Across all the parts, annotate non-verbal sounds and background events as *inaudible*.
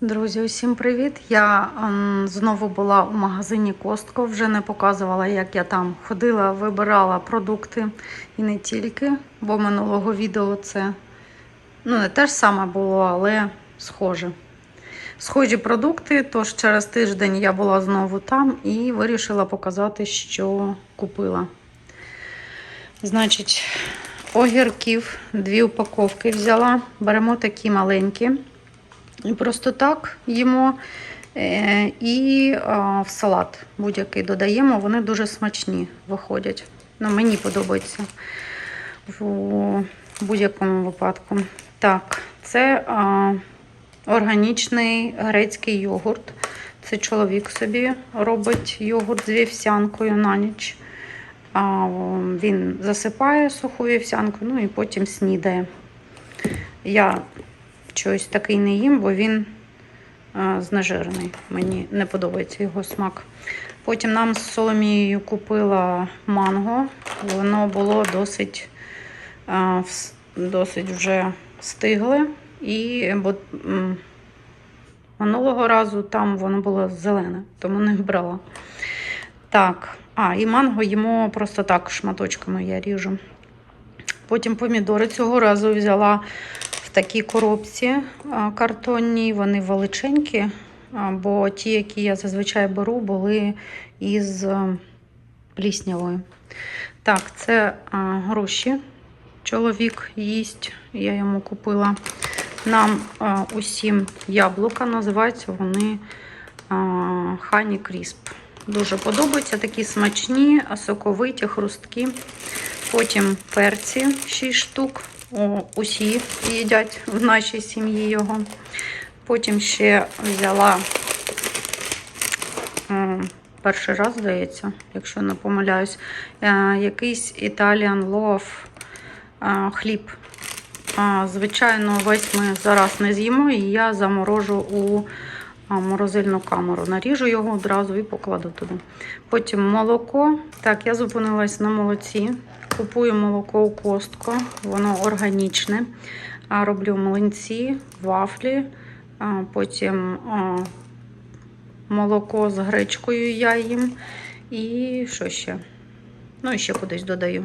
Друзі, усім привіт! Я ем, знову була у магазині Костко. Вже не показувала, як я там ходила, вибирала продукти і не тільки, бо минулого відео це ну, не те ж саме було, але схоже. Схожі продукти, тож через тиждень я була знову там і вирішила показати, що купила. Значить, огірків, дві упаковки взяла. Беремо такі маленькі. Просто так їмо е, і в салат будь-який додаємо. Вони дуже смачні виходять. Ну, мені подобається в будь-якому випадку. Так, це органічний грецький йогурт. Це чоловік собі робить йогурт з вівсянкою на ніч. Він засипає суху вівсянку, ну і потім снідає. Я Чогось такий не їм, бо він а, знежирений. Мені не подобається його смак. Потім нам з Соломією купила манго. Воно було досить а, досить вже стигле. І бо, минулого разу там воно було зелене, тому не брала. Так, а, і манго їмо просто так шматочками я ріжу. Потім помідори цього разу взяла такій коробці картонній, вони величенькі, бо ті, які я зазвичай беру, були із пліснявою. Так, це а, груші. Чоловік їсть, я йому купила. Нам усім яблука, називаються вони Honey Crisp. Дуже подобаються, такі смачні, соковиті, хрусткі. Потім перці 6 штук. Усі їдять в нашій сім'ї його. Потім ще взяла перший раз, здається, якщо не помиляюсь, е, якийсь Italian Loaf е, хліб. Звичайно, весь ми зараз не з'їмо, і я заморожу у морозильну камеру. Наріжу його одразу і покладу туди. Потім молоко. Так, я зупинилась на молоці. Купую молоко у костку, воно органічне. Роблю млинці, вафлі, потім молоко з гречкою я їм. І що ще? Ну, і ще кудись додаю.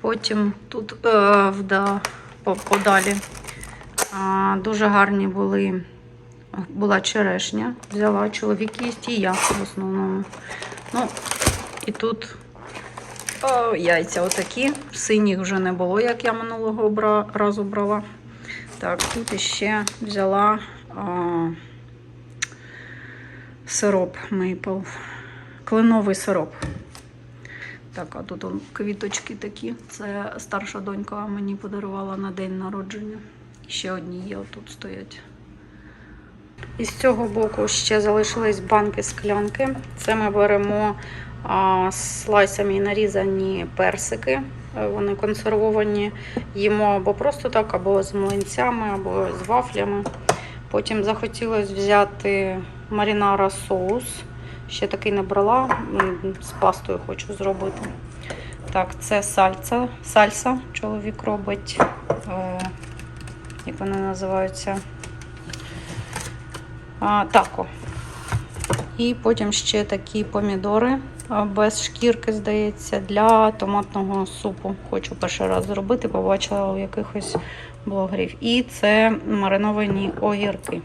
Потім тут е, вда, подалі дуже гарні були. Була черешня, взяла чоловік їсть і я в основному. Ну, і тут о, яйця отакі. Синіх вже не було, як я минулого разу брала. Так, тут іще взяла а, сироп мейпл. Кленовий сироп. Так, а тут он, квіточки такі. Це старша донька мені подарувала на день народження. Ще одні є тут стоять. І з цього боку ще залишились банки склянки. Це ми беремо слайсами нарізані персики. Вони консервовані. Їмо або просто так, або з млинцями, або з вафлями. Потім захотілося взяти марінара соус. Ще такий не брала. З пастою хочу зробити. Так, це сальса. Сальса. Чоловік робить. Е, як вони називаються? А, тако. І потім ще такі помідори без шкірки, здається, для томатного супу. Хочу перший раз зробити, побачила у якихось блогерів. І це мариновані огірки.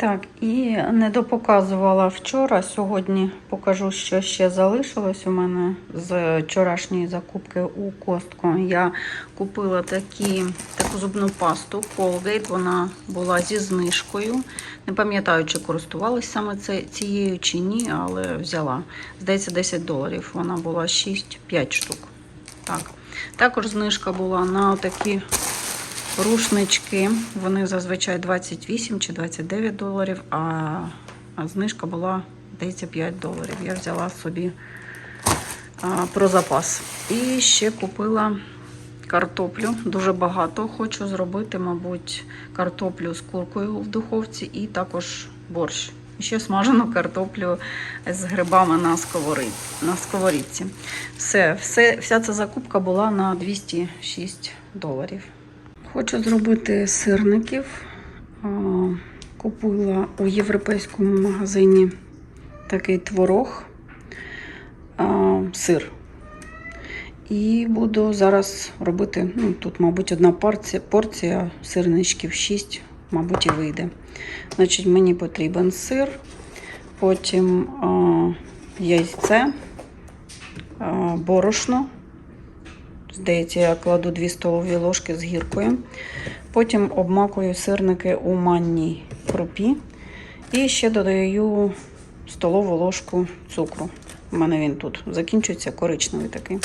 Так, і не допоказувала вчора. Сьогодні покажу, що ще залишилось у мене з вчорашньої закупки у костку. Я купила такі, таку зубну пасту Colgate. Вона була зі знижкою. Не пам'ятаю, чи користувалась саме це, цією чи ні, але взяла. Здається, 10 доларів. Вона була 6-5 штук. Так. Також знижка була на такі рушнички. Вони зазвичай 28 чи 29 доларів, а, знижка була, здається, 5 доларів. Я взяла собі про запас. І ще купила картоплю. Дуже багато хочу зробити, мабуть, картоплю з куркою в духовці і також борщ. І ще смажену картоплю з грибами на, сковори... на сковорідці. Все, все, вся ця закупка була на 206 доларів. Хочу зробити сирників. Купила у європейському магазині такий творог, сир. І буду зараз робити, ну, тут, мабуть, одна порція, порція сирничків 6, мабуть, і вийде. Значить, мені потрібен сир, потім яйце, борошно. Здається, я кладу 2 столові ложки з гіркою. Потім обмакую сирники у манній крупі. І ще додаю столову ложку цукру. У мене він тут закінчується коричневий такий.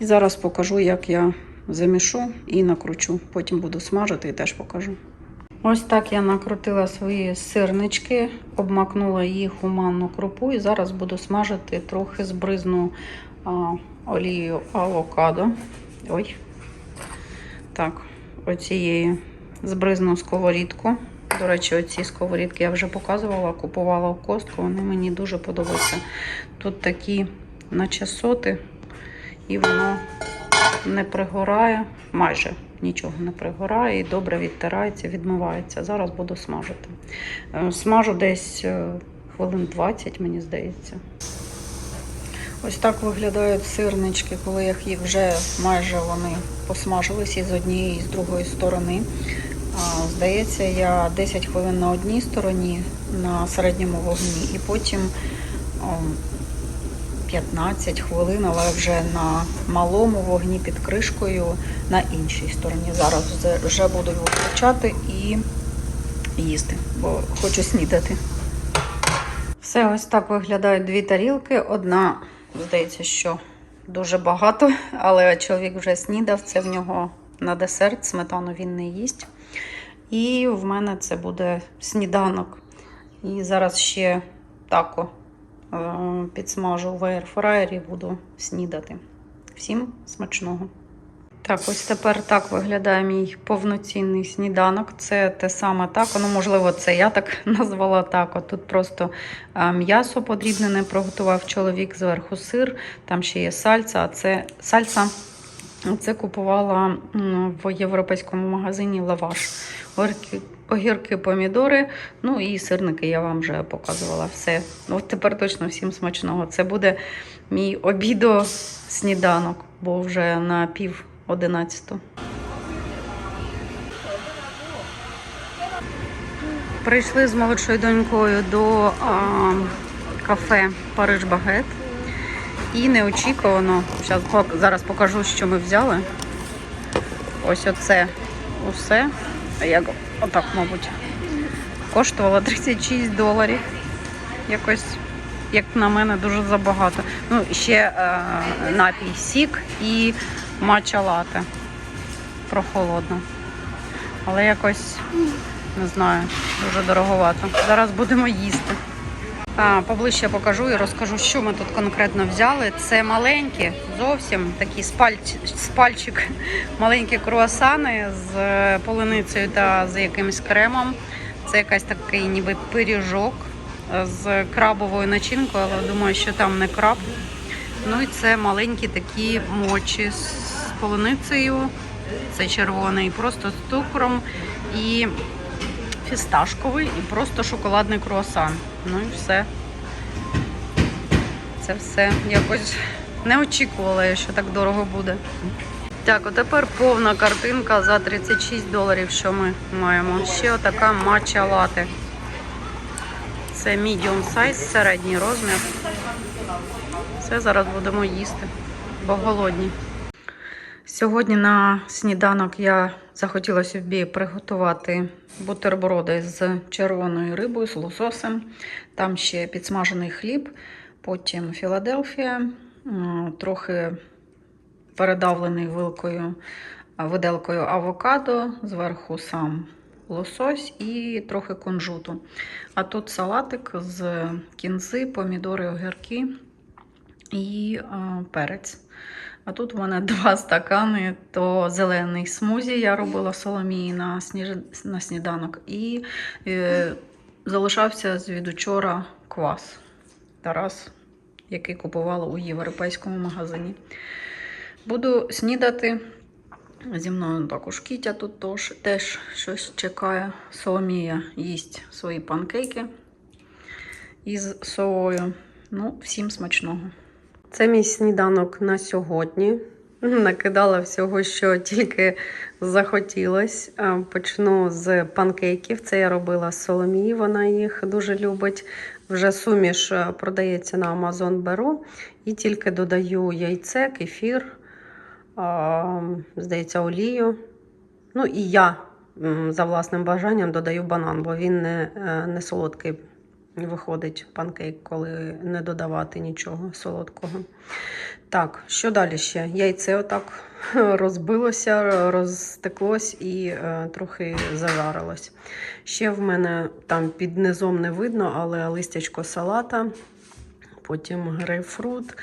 І зараз покажу, як я замішу і накручу. Потім буду смажити і теж покажу. Ось так я накрутила свої сирнички, обмакнула їх у манну крупу і зараз буду смажити трохи збризну олією авокадо. Ой. Так, оцією збризну сковорідку. До речі, оці сковорідки я вже показувала, купувала в костку, вони мені дуже подобаються. Тут такі наче соти, і воно не пригорає, майже нічого не пригорає і добре відтирається, відмивається. Зараз буду смажити. Е, Смажу десь е, хвилин 20, мені здається. Ось так виглядають сирнички, коли їх вже майже вони посмажились і з однієї, і з другої сторони. Здається, я 10 хвилин на одній стороні на середньому вогні, і потім о, 15 хвилин, але вже на малому вогні під кришкою на іншій стороні. Зараз вже- буду виключати і їсти, бо хочу снідати. Все ось так виглядають дві тарілки. Одна, здається, що дуже багато, але чоловік вже снідав. Це в нього на десерт, сметану він не їсть. І в мене це буде сніданок. І зараз ще тако е, підсмажу в аерфраєрі, буду снідати. Всім смачного! Так, ось тепер так виглядає мій повноцінний сніданок. Це те саме тако. Ну, можливо, це я так *laughs* назвала тако. Тут просто м'ясо подрібнене приготував чоловік, зверху сир, там ще є сальца, а це сальса. Це купувала в європейському магазині лаваш. Огірки, помідори, ну і сирники я вам вже показувала все. От тепер точно всім смачного. Це буде мій обідо сніданок, бо вже на пів одинадцяту. Прийшли з молодшою донькою до а, кафе Париж Багет. І неочікувано, зараз, зараз покажу, що ми взяли. Ось оце усе. Як отак, мабуть, коштувало 36 доларів. Якось, як на мене, дуже забагато. Ну, ще е, напій сік і матча лате. Прохолодно. Але якось, не знаю, дуже дороговато. Зараз будемо їсти. А, Поближче покажу і розкажу, що ми тут конкретно взяли. Це маленькі, зовсім такі спальч, спальчик, *laughs* маленькі круасани з е, полуницею та з якимось кремом. Це якась такий ніби пиріжок е, з крабовою начинкою, але думаю, що там не краб. Ну і це маленькі такі мочі з полуницею. Це червоний, просто з цукром і фісташковий і просто шоколадний круасан. Ну і все. Це все якось не очікувала я, що так дорого буде. Так, от тепер повна картинка за 36 доларів, що ми маємо. Ще отака матча лати. Це medium size, середній розмір. Все зараз будемо їсти, бо голодні. Сьогодні на сніданок я захотіла собі приготувати бутерброди з червоною рибою, з лососем. Там ще підсмажений хліб, потім Філадельфія, трохи передавлений вилкою, виделкою авокадо, зверху сам лосось і трохи кунжуту. А тут салатик з кінзи, помідори, огірки і а, перець. А тут у мене *laughs* два стакани, то зелений смузі я робила соломії на, сніж... на сніданок. І е, залишався з від квас Тарас, який купувала у європейському магазині. Буду снідати Зі мною також Кітя тут тож, теж щось чекає. Соломія їсть свої панкейки із совою. Ну, всім смачного. Це мій сніданок на сьогодні. *laughs* Накидала всього, що тільки захотілось. Почну з панкейків. Це я робила з Соломії, вона їх дуже любить. Вже суміш е, продається на Amazon беру. І тільки додаю яйце, кефір, здається, олію. Ну і я за власним бажанням додаю банан, бо він не, е, не солодкий виходить панкейк, коли не додавати нічого солодкого. Так, що далі ще? Яйце отак *laughs* розбилося, розтеклось і е, трохи зажарилось. Ще в мене там під низом не видно, але листячко салата, потім грейпфрут,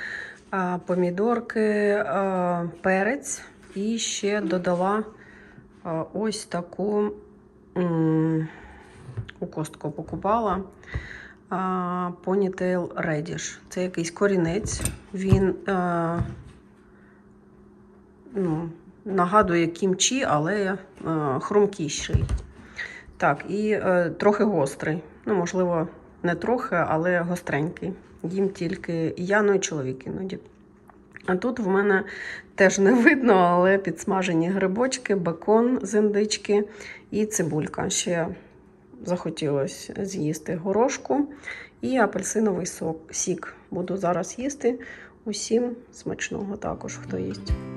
помідорки, перець і ще додала ось таку у костку покупала. Ponytail Radish. Це якийсь корінець. Він ну, нагадує кімчі, але хрумкіший. Так, і е, трохи гострий. Ну, можливо, не трохи, але гостренький. Їм тільки я, ну і чоловік іноді. А тут в мене теж не видно, але підсмажені грибочки, бекон з індички і цибулька. Ще захотілося з'їсти горошку і апельсиновий сок, сік. Буду зараз їсти. Усім смачного також, хто їсть.